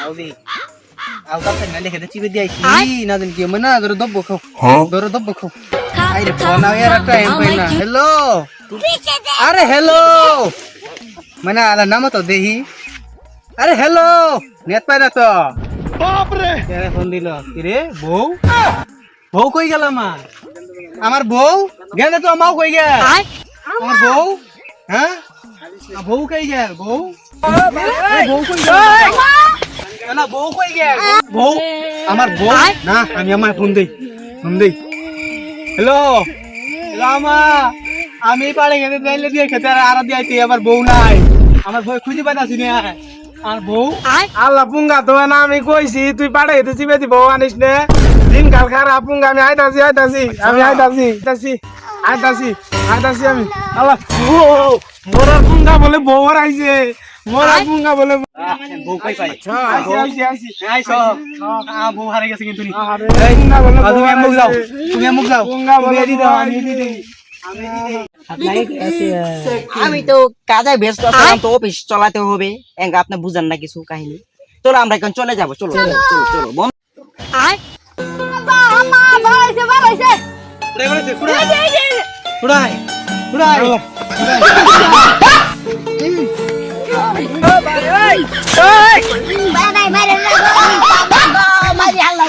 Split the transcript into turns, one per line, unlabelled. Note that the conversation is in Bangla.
আউদি আউতা না লিখে দিছি বিদি আইছি না জানি কি মনে ধরে দব্ব খাও ধরে দব্ব খাও আইরে ফোন আইয়া একটা এম পাই না হ্যালো আরে হ্যালো মানে আলা নাম তো দেহি আরে হ্যালো নেট পাই না তো বাপ রে ফোন দিল কি রে বউ বউ কই গেল আমার আমার বউ গেলে তো আমাও কই গেল আমার বউ হ্যাঁ আ, বউ কই গেল বউ এ, বউ কই গেল না বউ কই গেল বউ? আমার বউ? না আমি আমার ফোন দেই ফোন দেই। হ্যালো? হ্যালো আমা। পাড়ে গেতে যাইলে দিয়ে খেতে আর আর দিয়াইতে আমার বউ নাই। আমার বউ খুঁজে পাইতাছি না। আর বউ?
আল্লাহ পুঙ্গা তো না আমি কইছি তুই পাড়ে হেঁটে চিবে দিব আনিস নে। দিন কাল খারাপ পুঙ্গা আমি আইতাছি আইতাছি আমি আইতাছি আইতাছি আইতাছি আইতাছি আমি। আল্লাহ ও মোরা পুঙ্গা বলে বউর আইছে। মোরা পুঙ্গা বলে
বউ পাই
আইছি আইছি আইছি
আইছো আ বউ হারে গেছে কিন্তু নি।
আরে পুঙ্গা বলে
তুমি মুখ যাও তুমি মুখ যাও
পুঙ্গা বলে
তুমি দাও আমি
আইছে।
দেই
আমি তো কাজে ব্যস্ত ছিলাম তো অফিস চলাতে হবে। এঙ্গা আপনি বুঝেন না কিছু কাহিনী। চলো আমরা এখন চলে যাব। চলো চলো চলো
কুড়াই কুড়াই কুড়াই
Mày đi ăn là